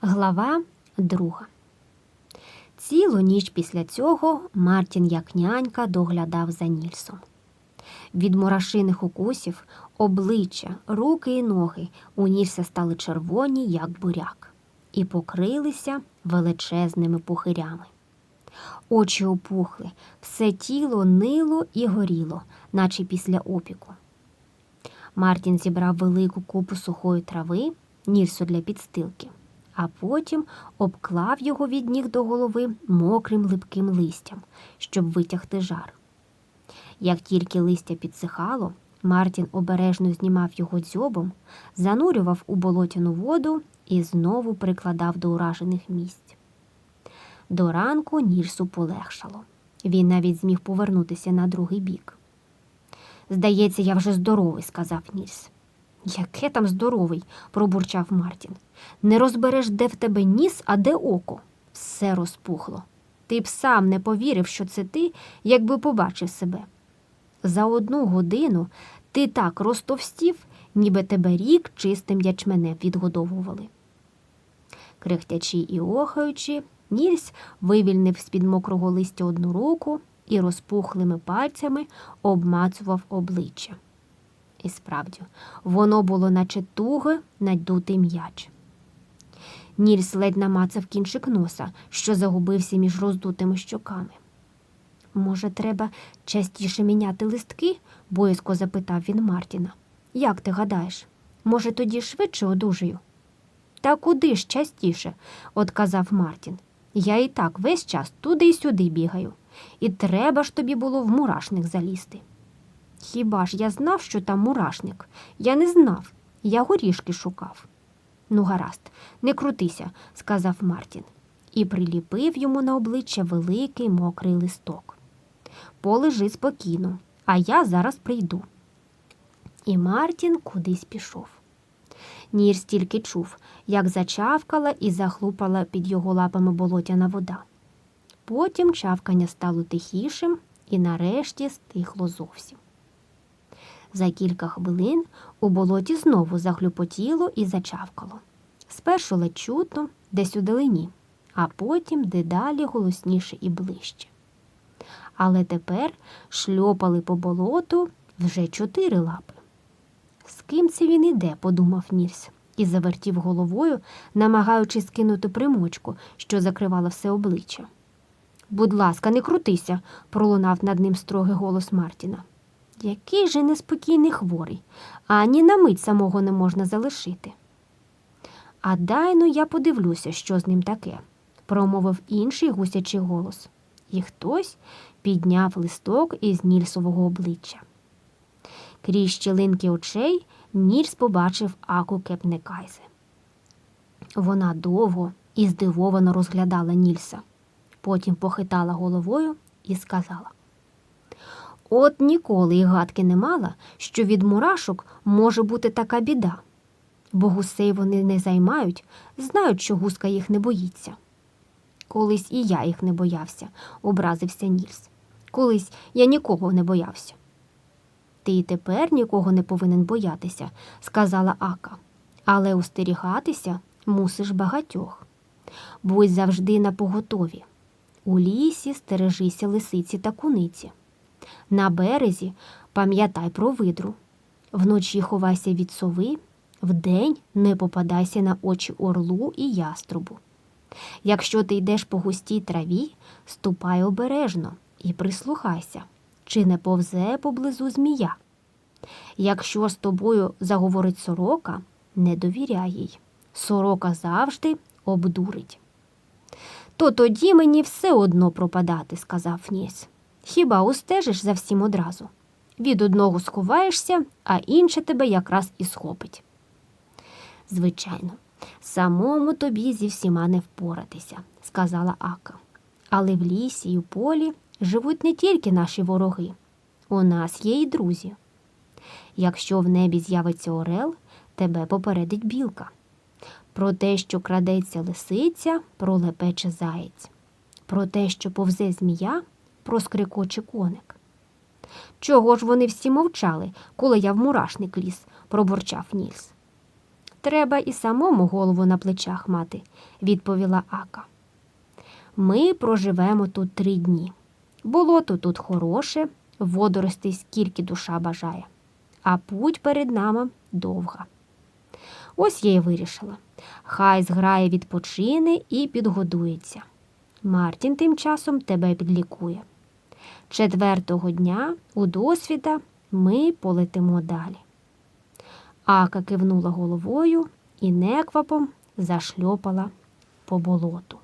Глава друга. Цілу ніч після цього Мартін як нянька доглядав за Нільсом. Від мурашиних укусів обличчя, руки і ноги у Нільса стали червоні, як буряк, і покрилися величезними пухирями. Очі опухли, все тіло нило і горіло, наче після опіку. Мартін зібрав велику купу сухої трави, Нільсу для підстилки а потім обклав його від ніг до голови мокрим липким листям, щоб витягти жар. Як тільки листя підсихало, Мартін обережно знімав його дзьобом, занурював у болотяну воду і знову прикладав до уражених місць. До ранку Нірсу полегшало. Він навіть зміг повернутися на другий бік. Здається, я вже здоровий, сказав Нільс. Яке там здоровий, пробурчав Мартін. Не розбереш, де в тебе ніс, а де око. Все розпухло. Ти б сам не повірив, що це ти, якби побачив себе. За одну годину ти так розтовстів, ніби тебе рік чистим ячменем відгодовували. Крехтячи і охаючи, Нільс вивільнив з-під мокрого листя одну руку і розпухлими пальцями обмацував обличчя. І справді, воно було наче туго надутий м'яч. Нільс ледь намацав кінчик носа, що загубився між роздутими щоками. Може, треба частіше міняти листки? боязко запитав він Мартіна. Як ти гадаєш? Може, тоді швидше одужаю? Та куди ж частіше, отказав Мартін. Я і так весь час туди й сюди бігаю, і треба ж тобі було в мурашник залізти. Хіба ж я знав, що там мурашник? Я не знав, я горішки шукав. Ну, гаразд, не крутися, сказав Мартін, і приліпив йому на обличчя великий мокрий листок. Полежи спокійно, а я зараз прийду. І Мартін кудись пішов. Нірс тільки чув, як зачавкала і захлупала під його лапами болотяна вода. Потім чавкання стало тихішим і нарешті стихло зовсім. За кілька хвилин у болоті знову захлюпотіло і зачавкало. Спершу ледь чутно, десь у далині, а потім дедалі голосніше і ближче. Але тепер шльопали по болоту вже чотири лапи. З ким це він іде, подумав Нільс і завертів головою, намагаючись скинути примочку, що закривала все обличчя. Будь ласка, не крутися, пролунав над ним строгий голос Мартіна. Який же неспокійний хворий, ані на мить самого не можна залишити. А дайно я подивлюся, що з ним таке, промовив інший гусячий голос, і хтось підняв листок із Нільсового обличчя. Крізь щілинки очей Нільс побачив Аку Кепнекайзе. Вона довго і здивовано розглядала Нільса, потім похитала головою і сказала От ніколи й гадки не мала, що від мурашок може бути така біда, бо гусей вони не займають, знають, що гуска їх не боїться. Колись і я їх не боявся, образився Нільс. Колись я нікого не боявся. Ти й тепер нікого не повинен боятися, сказала Ака, але остерігатися мусиш багатьох. Будь завжди на поготові. У лісі стережися лисиці та куниці. На березі пам'ятай про видру. Вночі ховайся від сови, вдень не попадайся на очі орлу і яструбу. Якщо ти йдеш по густій траві, ступай обережно і прислухайся, чи не повзе поблизу змія. Якщо з тобою заговорить сорока, не довіряй їй. Сорока завжди обдурить. То тоді мені все одно пропадати, сказав Ніс. Хіба устежиш за всім одразу? Від одного сховаєшся, а інше тебе якраз і схопить. Звичайно, самому тобі зі всіма не впоратися, сказала Ака. Але в лісі і в полі живуть не тільки наші вороги. У нас є і друзі. Якщо в небі з'явиться орел, тебе попередить білка. Про те, що крадеться лисиця, пролепече заєць. Про те, що повзе змія, проскрикоче коник. Чого ж вони всі мовчали, коли я в мурашник ліз, пробурчав Нільс. Треба і самому голову на плечах мати, відповіла Ака. Ми проживемо тут три дні. Болото тут хороше, водоростей скільки душа бажає, а путь перед нами довга. Ось я й вирішила. Хай зграє відпочине і підгодується. Мартін тим часом тебе підлікує. Четвертого дня у досвіда ми полетимо далі. Ака кивнула головою і неквапом зашльопала по болоту.